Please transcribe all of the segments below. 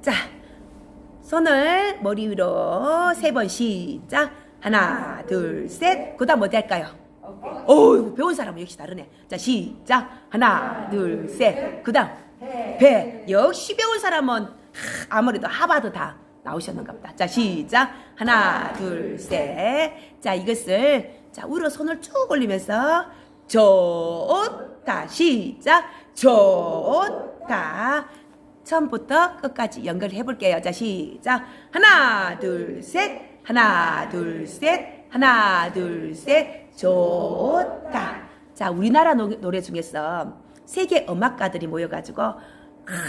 자, 손을 머리 위로 세 번 시작. 하나, 둘, 셋. 그 다음 어디 할까요? 어우, 배운 사람은 역시 다르네. 자, 시작. 하나, 둘, 셋. 그 다음. 배. 역시 배운 사람은 하, 아무래도 하바드 다 나오셨는가 보다. 자, 시작. 하나, 둘, 셋. 자, 이것을 자, 위로 손을 쭉 올리면서 좋다. 시작. 좋다. 처음부터 끝까지 연결해 볼게요. 자, 시작. 하나, 둘, 셋. 하나, 둘, 셋. 하나, 둘, 셋. 좋다. 자, 우리나라 노, 노래 중에서 세계 음악가들이 모여가지고, 아,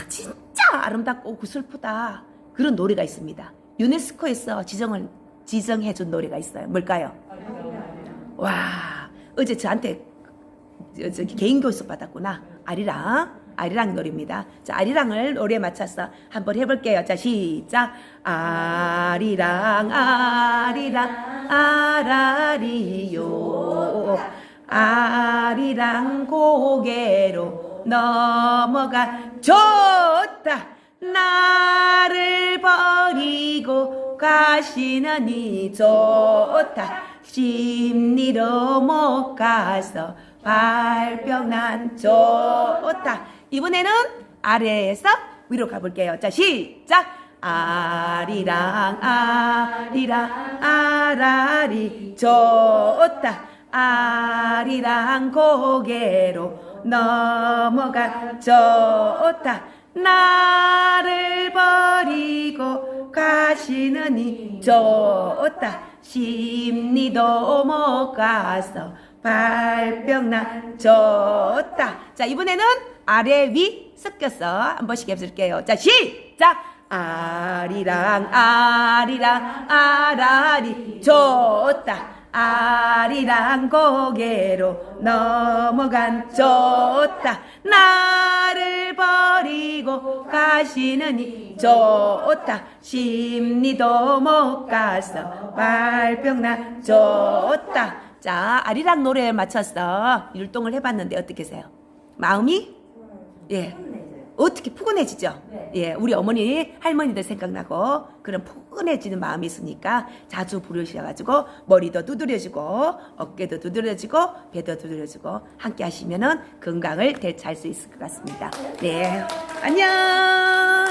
진짜 아름답고 구슬프다. 그런 노래가 있습니다. 유네스코에서 지정을, 지정해준 노래가 있어요. 뭘까요? 와, 어제 저한테 개인 교습 받았구나. 아리랑. 아리랑 노래입니다. 자, 아리랑을 노래에 맞춰서 한번 해볼게요. 자, 시작. 아리랑, 아리랑, 아라리요. 아리랑 고개로 넘어가. 좋다. 나를 버리고 가시느니 좋다. 심리로 못 가서 발병난 좋다. 이번에는 아래에서 위로 가볼게요. 자, 시작. 아리랑, 아리랑, 아라리 좋다. 아리랑 고개로 넘어가 좋다. 나를 버리고 가시느니 좋다. 심리도 못 가서 발병나 좋다. 자, 이번에는 아래 위 섞여서 한 번씩 해볼게요. 자, 시작! 아리랑, 아리랑, 아라리 좋다. 아리랑 고개로 넘어간 좋다. 나를 버리고 가시느니 좋다. 심리도 못 가서 발병나 좋다. 자, 아리랑 노래에 맞춰서 율동을 해봤는데 어떻게 세요? 마음이? 예. 어떻게 푸근해지죠? 예, 우리 어머니, 할머니들 생각나고 그런 푸근해지는 마음이 있으니까 자주 부르셔가지고 머리도 두드려지고 어깨도 두드려지고 배도 두드려지고 함께 하시면은 건강을 되찾을 수 있을 것 같습니다. 네, 안녕.